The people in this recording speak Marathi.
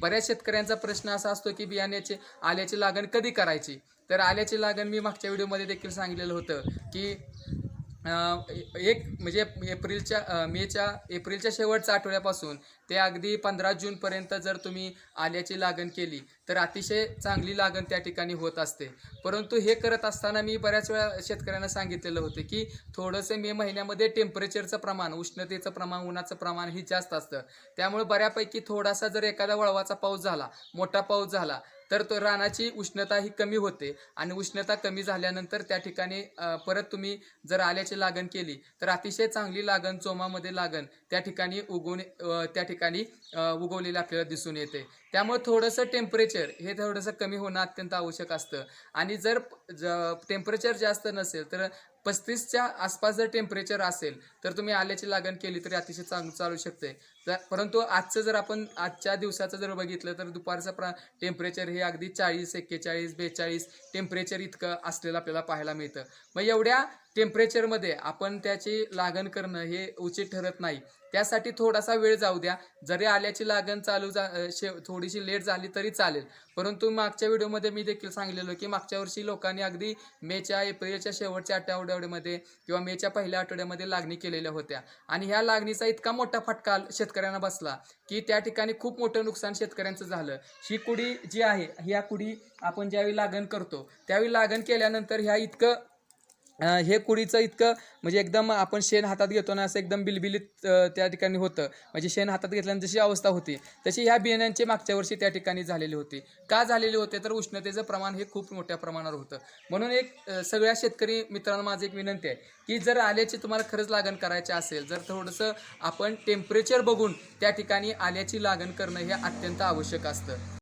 बऱ्याच शेतकऱ्यांचा प्रश्न असा असतो की बियाण्याचे आल्याची लागण कधी करायची? तर आल्याची लागण मी मागच्या व्हिडिओमध्ये देखील सांगितलेलं होतं की एक म्हणजे एप्रिलच्या मेच्या एप्रिलच्या शेवटच्या आठवड्यापासून ते अगदी पंधरा जूनपर्यंत जर तुम्ही आल्याची लागण केली तर अतिशय चांगली लागण त्या ठिकाणी होत असते. परंतु हे करत असताना मी बऱ्याच वेळा शेतकऱ्यांना सांगितलेलं होतं की थोडंसं मे महिन्यामध्ये टेम्परेचरचं प्रमाण उष्णतेचं प्रमाण उन्हाचं प्रमाण ही जास्त असतं. त्यामुळे बऱ्यापैकी थोडासा जर एखादा वळवाचा पाऊस झाला मोठा पाऊस झाला तर तो रानाची उष्णता ही कमी होते आणि उष्णता कमी झाल्यानंतर त्या ठिकाणी परत तुम्ही जर आल्याची लागण केली तर अतिशय चांगली लागण चोमामध्ये लागण त्या ठिकाणी उगवणे त्या ठिकाणी उगवलेली उगवलेलं आपल्याला दिसून येते. त्यामुळे थोडंसं टेम्परेचर हे थोडंसं कमी होणं अत्यंत आवश्यक असतं. आणि जर टेम्परेचर जास्त नसेल तर पस्तीसच्या आसपास जर टेम्परेचर असेल तर तुम्ही आल्याची लागण केली तरी अतिशय चांग चालू शकते परंतु आजचं जर आपण आजच्या दिवसाचं जर बघितलं तर दुपारचं प्रा टेम्परेचर हे अगदी चाळीस एक्केचाळीस बेचाळीस टेम्परेचर इतकं असलेलं आपल्याला पाहायला मिळतं. मग एवढ्या टेम्परेचरमध्ये आपण त्याची लागण करणं हे उचित ठरत नाही. त्यासाठी थोडासा वेळ जाऊ द्या. जरी आल्याची लागण चालू जा शे थोडीशी लेट झाली तरी चालेल. परंतु मागच्या व्हिडिओमध्ये मी देखील सांगितलेलो की मागच्या वर्षी लोकांनी अगदी मेच्या एप्रिलच्या शेवटच्या आठवड्यामध्ये किंवा मेच्या पहिल्या आठवड्यामध्ये लागणी केलेल्या होत्या. आणि ह्या लागणीचा इतका मोठा फटका शेतकऱ्यांना बसला की त्या ठिकाणी खूप मोठं नुकसान शेतकऱ्यांचं झालं. ही कुडी जी आहे ह्या कुडी आपण ज्यावेळी लागण करतो त्यावेळी लागण केल्यानंतर ह्या इतकं हे कुडीचं इतकं म्हणजे एकदम आपण शेण हातात घेतो ना असं एकदम बिलबिलीत त्या ठिकाणी होतं. म्हणजे शेण हातात घेतल्यानंतर जशी अवस्था होती तशी ह्या बियाण्यांची मागच्या वर्षी त्या ठिकाणी झालेली होती. का झालेली होते? तर उष्णतेचं प्रमाण हे खूप मोठ्या प्रमाणावर होतं. म्हणून एक सगळ्या शेतकरी मित्रांनो माझी एक विनंती आहे की जर आल्याची तुम्हाला खरंच लागण करायची असेल जर थोडंसं आपण टेम्परेचर बघून त्या ठिकाणी आल्याची लागण करणं हे अत्यंत आवश्यक असतं.